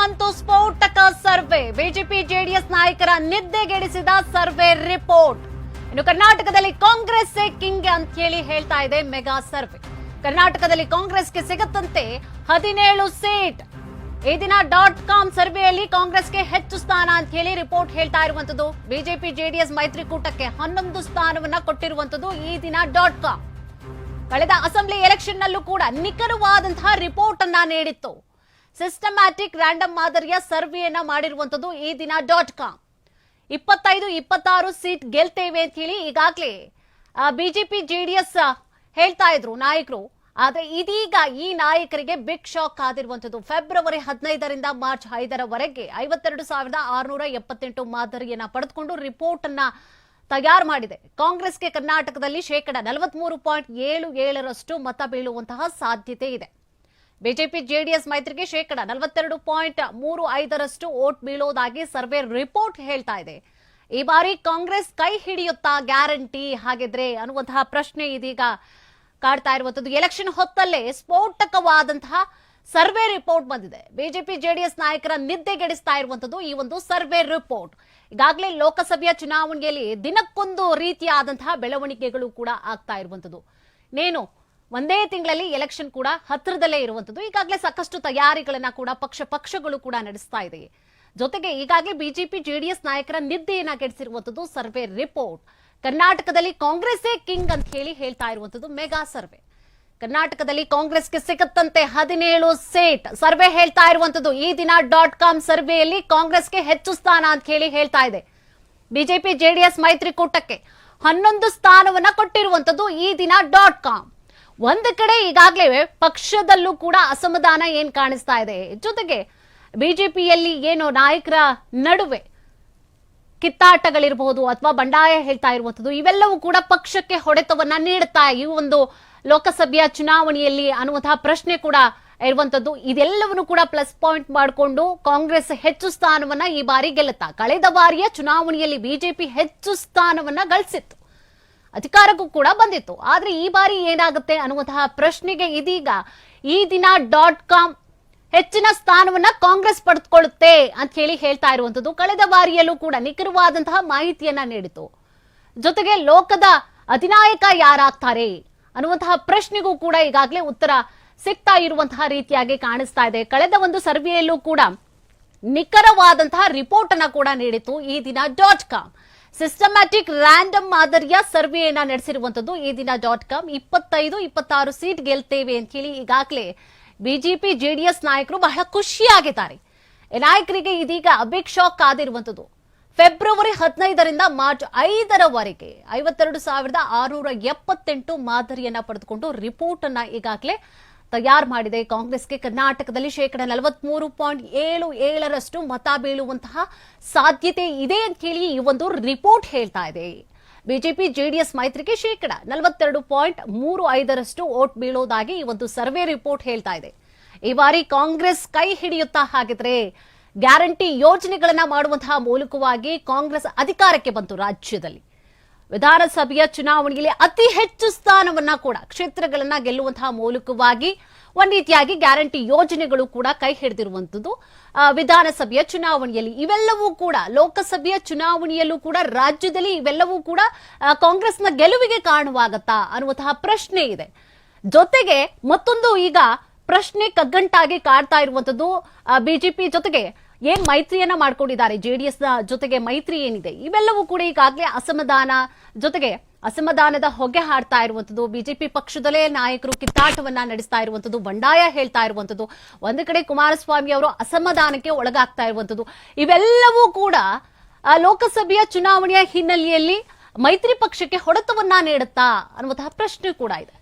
ಬಂತು ಸ್ಫೋಟಕ survey. BJP JDS ನಾಯಕರ ನಿದ್ದೆಗೆಡಿಸಿದ ಸರ್ವೆ ರಿಪೋರ್ಟ್. ಇನ್ನು ಕರ್ನಾಟಕದಲ್ಲಿ ಕಾಂಗ್ರೆಸ್ ಕಿಂಗ್ ಅಂತ ಹೇಳಿ ಹೇಳ್ತಾ ಇದೆ ಮೆಗಾ ಸರ್ವೆ. ಕರ್ನಾಟಕದಲ್ಲಿ ಕಾಂಗ್ರೆಸ್ಗೆ ಸಿಗತ್ತಂತೆ ಹದಿನೇಳು ಸೀಟ್. ಈ ದಿನ ಡಾಟ್ ಕಾಮ್ ಸರ್ವೆಯಲ್ಲಿ ಕಾಂಗ್ರೆಸ್ಗೆ ಹೆಚ್ಚು ಸ್ಥಾನ ಅಂತ ಹೇಳಿ ರಿಪೋರ್ಟ್ ಹೇಳ್ತಾ ಇರುವಂತದ್ದು ಬಿಜೆಪಿ ಜೆಡಿಎಸ್ ಮೈತ್ರಿಕೂಟಕ್ಕೆ ಹನ್ನೊಂದು ಸ್ಥಾನವನ್ನ ಕೊಟ್ಟಿರುವಂತದ್ದು ಈ ದಿನ ಡಾಟ್ ಕಾಮ್. ಕಳೆದ ಅಸೆಂಬ್ಲಿ ಎಲೆಕ್ಷನ್ ನಲ್ಲೂ ಕೂಡ ನಿಖರವಾದಂತಹ ರಿಪೋರ್ಟ್ ಅನ್ನ ನೀಡಿತ್ತು. ಸಿಸ್ಟಮ್ಯಾಟಿಕ್ ರ್ಯಾಂಡಮ್ ಮಾದರಿಯ ಸರ್ವೆಯನ್ನ ಮಾಡಿರುವಂತದ್ದು ಈ ದಿನ ಡಾಟ್ ಕಾಮ್. ಇಪ್ಪತ್ತೈದು, ಇಪ್ಪತ್ತಾರು ಸೀಟ್ ಗೆಲ್ತೇವೆ ಅಂತ ಹೇಳಿ ಈಗಾಗಲೇ ಬಿಜೆಪಿ ಎಸ್ ಹೇಳ್ತಾ ಇದ್ರು ನಾಯಕರು. ಆದ್ರೆ ಇದೀಗ ಈ ನಾಯಕರಿಗೆ ಬಿಗ್ ಶಾಕ್ ಆದಿರುವಂತದ್ದು ಫೆಬ್ರವರಿ ಹದಿನೈದರಿಂದ ಮಾರ್ಚ್ ಐದರವರೆಗೆ ಐವತ್ತೆರಡು ಸಾವಿರದ ಆರುನೂರ ಎಪ್ಪತ್ತೆಂಟು ಮಾದರಿಯನ್ನ ಪಡೆದುಕೊಂಡು ರಿಪೋರ್ಟ್ ಅನ್ನ ತಯಾರು ಮಾಡಿದೆ. ಕಾಂಗ್ರೆಸ್ಗೆ ಕರ್ನಾಟಕದಲ್ಲಿ ಶೇಕಡ ನಲವತ್ಮೂರು ಪಾಯಿಂಟ್ ಏಳು ಏಳರಷ್ಟು ಮತ ಬೀಳುವಂತಹ ಸಾಧ್ಯತೆ ಇದೆ. ಬಿಜೆಪಿ ಜೆಡಿಎಸ್ ಮೈತ್ರಿಗೆ ಶೇಕಡ ನಲವತ್ತೆರಡು ಪಾಯಿಂಟ್ ಮೂರು ಐದರಷ್ಟು ಓಟ್ ಬೀಳೋದಾಗಿ ಸರ್ವೆ ರಿಪೋರ್ಟ್ ಹೇಳ್ತಾ ಇದೆ. ಈ ಬಾರಿ ಕಾಂಗ್ರೆಸ್ ಕೈ ಹಿಡಿಯುತ್ತಾ ಗ್ಯಾರಂಟಿ ಹಾಗಿದ್ರೆ ಅನ್ನುವಂತಹ ಪ್ರಶ್ನೆ ಇದೀಗ ಕಾಡ್ತಾ ಇರುವಂತದ್ದು ಎಲೆಕ್ಷನ್ ಹೊತ್ತಲ್ಲೇ ಸ್ಫೋಟಕವಾದಂತಹ ಸರ್ವೆ ರಿಪೋರ್ಟ್ ಬಂದಿದೆ. ಬಿಜೆಪಿ ಜೆಡಿಎಸ್ ನಾಯಕರ ನಿದ್ದೆಗೆಡಿಸ್ತಾ ಇರುವಂತದ್ದು ಈ ಒಂದು ಸರ್ವೆ ರಿಪೋರ್ಟ್. ಈಗಾಗಲೇ ಲೋಕಸಭೆಯ ಚುನಾವಣೆಯಲ್ಲಿ ದಿನಕ್ಕೊಂದು ರೀತಿಯಾದಂತಹ ಬೆಳವಣಿಗೆಗಳು ಕೂಡ ಆಗ್ತಾ ಇರುವಂತದ್ದು ನೇನು ಒಂದೇ ತಿಂಗಳಲ್ಲಿ ಎಲೆಕ್ಷನ್ ಕೂಡ ಹತ್ತಿರದಲ್ಲೇ ಇರುವಂತದ್ದು ಈಗಾಗಲೇ ಸಾಕಷ್ಟು ತಯಾರಿಗಳನ್ನ ಕೂಡ ಪಕ್ಷ ಪಕ್ಷಗಳು ಕೂಡ ನಡೆಸ್ತಾ ಇದೆ. ಜೊತೆಗೆ ಈಗಾಗಲೇ ಬಿಜೆಪಿ, ಜೆಡಿಎಸ್ ನಾಯಕರ ನಿದ್ದೆಯನ್ನ ಕೆಡಿಸಿರುವಂತದ್ದು ಸರ್ವೆ ರಿಪೋರ್ಟ್. ಕರ್ನಾಟಕದಲ್ಲಿ ಕಾಂಗ್ರೆಸ್ಸೇ ಕಿಂಗ್ ಅಂತ ಹೇಳಿ ಹೇಳ್ತಾ ಇರುವಂತದ್ದು ಮೆಗಾ ಸರ್ವೆ. ಕರ್ನಾಟಕದಲ್ಲಿ ಕಾಂಗ್ರೆಸ್ಗೆ ಸಿಗತ್ತಂತೆ ಹದಿನೇಳು ಸೀಟ್. ಸರ್ವೆ ಹೇಳ್ತಾ ಇರುವಂತದ್ದು ಈ ದಿನ ಡಾಟ್ ಕಾಮ್ ಸರ್ವೆಯಲ್ಲಿ ಕಾಂಗ್ರೆಸ್ಗೆ ಹೆಚ್ಚು ಸ್ಥಾನ ಅಂತ ಹೇಳಿ ಹೇಳ್ತಾ ಇದೆ. ಬಿಜೆಪಿ, ಜೆಡಿಎಸ್ ಮೈತ್ರಿಕೂಟಕ್ಕೆ ಹನ್ನೊಂದು ಸ್ಥಾನವನ್ನ ಕೊಟ್ಟಿರುವಂತದ್ದು ಈ ದಿನ ಡಾಟ್ ಕಾಮ್. ಒಂದು ಕಡೆ ಈಗಾಗಲೇ ಪಕ್ಷದಲ್ಲೂ ಕೂಡ ಅಸಮಾಧಾನ ಏನ್ ಕಾಣಿಸ್ತಾ ಇದೆ? ಜೊತೆಗೆ ಬಿಜೆಪಿಯಲ್ಲಿ ಏನು ನಾಯಕರ ನಡುವೆ ಕಿತ್ತಾಟಗಳಿರಬಹುದು ಅಥವಾ ಬಂಡಾಯ ಹೇಳ್ತಾ ಇರುವಂತದ್ದು ಇವೆಲ್ಲವೂ ಕೂಡ ಪಕ್ಷಕ್ಕೆ ಹೊಡೆತವನ್ನ ನೀಡುತ್ತಾ ಈ ಒಂದು ಲೋಕಸಭೆಯ ಚುನಾವಣೆಯಲ್ಲಿ ಅನ್ನುವಂತಹ ಪ್ರಶ್ನೆ ಕೂಡ ಇರುವಂತದ್ದು ಇದೆಲ್ಲವನ್ನು ಕೂಡ ಪ್ಲಸ್ ಪಾಯಿಂಟ್ ಮಾಡಿಕೊಂಡು ಕಾಂಗ್ರೆಸ್ ಹೆಚ್ಚು ಸ್ಥಾನವನ್ನ ಈ ಬಾರಿ ಗೆಲ್ಲುತ್ತಾ, ಕಳೆದ ಬಾರಿಯ ಚುನಾವಣೆಯಲ್ಲಿ ಬಿಜೆಪಿ ಹೆಚ್ಚು ಸ್ಥಾನವನ್ನ ಗಳಿಸಿತ್ತು. ಅಧಿಕಾರಕ್ಕೂ ಕೂಡ ಬಂದಿತ್ತು. ಆದ್ರೆ ಈ ಬಾರಿ ಏನಾಗುತ್ತೆ ಅನ್ನುವಂತಹ ಪ್ರಶ್ನೆಗೆ ಇದೀಗ ಈ ದಿನ ಡಾಟ್ ಕಾಮ್ ಹೆಚ್ಚಿನ ಸ್ಥಾನವನ್ನ ಕಾಂಗ್ರೆಸ್ ಪಡೆದುಕೊಳ್ಳುತ್ತೆ ಅಂತ ಹೇಳಿ ಹೇಳ್ತಾ ಇರುವಂತದ್ದು ಕಳೆದ ಬಾರಿಯಲ್ಲೂ ಕೂಡ ನಿಖರವಾದಂತಹ ಮಾಹಿತಿಯನ್ನ ನೀಡಿತು. ಜೊತೆಗೆ ಲೋಕದ ಅಧಿನಾಯಕ ಯಾರಾಗ್ತಾರೆ ಅನ್ನುವಂತಹ ಪ್ರಶ್ನೆಗೂ ಕೂಡ ಈಗಾಗಲೇ ಉತ್ತರ ಸಿಗ್ತಾ ಇರುವಂತಹ ರೀತಿಯಾಗಿ ಕಾಣಿಸ್ತಾ ಇದೆ. ಕಳೆದ ಒಂದು ಸರ್ವೆಯಲ್ಲೂ ಕೂಡ ನಿಖರವಾದಂತಹ ರಿಪೋರ್ಟ್ ಅನ್ನ ಕೂಡ ನೀಡಿತು ಈ ದಿನ ಡಾಟ್ ಕಾಮ್ ಸಿಸ್ಟಮ್ಯಾಟಿಕ್ ರ್ಯಾಂಡಮ್ ಮಾದರಿಯ ಸರ್ವೆಯನ್ನ ನಡೆಸಿರುವಂತದ್ದು ಈ ದಿನ ಡಾಟ್ ಕಾಮ್ ಇಪ್ಪತ್ತೈದು, ಇಪ್ಪತ್ತಾರು ಸೀಟ್ ಗೆಲ್ತೇವೆ ಅಂತ ಹೇಳಿ ಈಗಾಗಲೇ ಬಿಜೆಪಿ ಜೆಡಿಎಸ್ ನಾಯಕರು ಬಹಳ ಖುಷಿಯಾಗಿದ್ದಾರೆ. ನಾಯಕರಿಗೆ ಇದೀಗ ಬಿಗ್ ಶಾಕ್ ಆದಿರುವಂತದ್ದು ಫೆಬ್ರವರಿ ಹದಿನೈದರಿಂದ ಮಾರ್ಚ್ ಐದರವರೆಗೆ ಐವತ್ತೆರಡು ಸಾವಿರದ ಆರುನೂರ ಎಪ್ಪತ್ತೆಂಟು ಮಾದರಿಯನ್ನ ಪಡೆದುಕೊಂಡು ರಿಪೋರ್ಟ್ ಅನ್ನ ಈಗಾಗಲೇ ತಯಾರು ಮಾಡಿದೆ. ಕಾಂಗ್ರೆಸ್ಗೆ ಕರ್ನಾಟಕದಲ್ಲಿ ಶೇಕಡ ನಲವತ್ಮೂರು ಪಾಯಿಂಟ್ ಏಳು ಏಳರಷ್ಟು ಮತ ಬೀಳುವಂತಹ ಸಾಧ್ಯತೆ ಇದೆ ಅಂತ ಹೇಳಿ ಈ ಒಂದು ರಿಪೋರ್ಟ್ ಹೇಳ್ತಾ ಇದೆ. ಬಿಜೆಪಿ ಜೆಡಿಎಸ್ ಮೈತ್ರಿಗೆ ಶೇಕಡ ನಲವತ್ತೆರಡು ಪಾಯಿಂಟ್ ಮೂರು ಐದರಷ್ಟು ಓಟ್ ಬೀಳೋದಾಗಿ ಈ ಒಂದು ಸರ್ವೆ ರಿಪೋರ್ಟ್ ಹೇಳ್ತಾ ಇದೆ. ಈ ಬಾರಿ ಕಾಂಗ್ರೆಸ್ ಕೈ ಹಿಡಿಯುತ್ತಾ ಹಾಗಿದ್ರೆ ಗ್ಯಾರಂಟಿ ಯೋಜನೆಗಳನ್ನ ಮಾಡುವಂತಹ ಮೂಲಕವಾಗಿ ಕಾಂಗ್ರೆಸ್ ಅಧಿಕಾರಕ್ಕೆ ಬಂತು ರಾಜ್ಯದಲ್ಲಿ. ವಿಧಾನಸಭೆಯ ಚುನಾವಣೆಯಲ್ಲಿ ಅತಿ ಹೆಚ್ಚು ಸ್ಥಾನವನ್ನ ಕೂಡ ಕ್ಷೇತ್ರಗಳನ್ನ ಗೆಲ್ಲುವಂತಹ ಮೂಲಕವಾಗಿ ಒಂದ್ ರೀತಿಯಾಗಿ ಗ್ಯಾರಂಟಿ ಯೋಜನೆಗಳು ಕೂಡ ಕೈ ಹಿಡಿದಿರುವಂತದ್ದು. ವಿಧಾನಸಭೆಯ ಚುನಾವಣೆಯಲ್ಲಿ ಇವೆಲ್ಲವೂ ಕೂಡ ಲೋಕಸಭೆಯ ಚುನಾವಣೆಯಲ್ಲೂ ಕೂಡ ರಾಜ್ಯದಲ್ಲಿ ಇವೆಲ್ಲವೂ ಕೂಡ ಕಾಂಗ್ರೆಸ್ನ ಗೆಲುವಿಗೆ ಕಾರಣವಾಗತ್ತಾ ಅನ್ನುವಂತಹ ಪ್ರಶ್ನೆ ಇದೆ. ಜೊತೆಗೆ ಮತ್ತೊಂದು ಈಗ ಪ್ರಶ್ನೆ ಕಗ್ಗಂಟಾಗಿ ಕಾಡ್ತಾ ಇರುವಂತದ್ದು ಬಿಜೆಪಿ ಜೊತೆಗೆ ಏನ್ ಮೈತ್ರಿಯನ್ನ ಮಾಡ್ಕೊಂಡಿದ್ದಾರೆ? ಜೆಡಿಎಸ್ನ ಜೊತೆಗೆ ಮೈತ್ರಿ ಏನಿದೆ? ಇವೆಲ್ಲವೂ ಕೂಡ ಈಗಾಗಲೇ ಅಸಮಾಧಾನ ಜೊತೆಗೆ ಅಸಮಾಧಾನದ ಹೊಗೆ ಹಾಡ್ತಾ ಇರುವಂತದ್ದು ಬಿಜೆಪಿ ಪಕ್ಷದಲ್ಲೇ ನಾಯಕರು ಕಿತ್ತಾಟವನ್ನ ನಡೆಸ್ತಾ ಇರುವಂತದ್ದು ಬಂಡಾಯ ಹೇಳ್ತಾ ಇರುವಂತದ್ದು ಒಂದು ಕಡೆ ಕುಮಾರಸ್ವಾಮಿ ಅವರು ಅಸಮಾಧಾನಕ್ಕೆ ಒಳಗಾಗ್ತಾ ಇರುವಂತದ್ದು ಇವೆಲ್ಲವೂ ಕೂಡ ಲೋಕಸಭೆಯ ಚುನಾವಣೆಯ ಹಿನ್ನೆಲೆಯಲ್ಲಿ ಮೈತ್ರಿ ಪಕ್ಷಕ್ಕೆ ಹೊಡೆತವನ್ನ ನೀಡುತ್ತಾ ಅನ್ನುವಂತಹ ಪ್ರಶ್ನೆ ಕೂಡ ಇದೆ.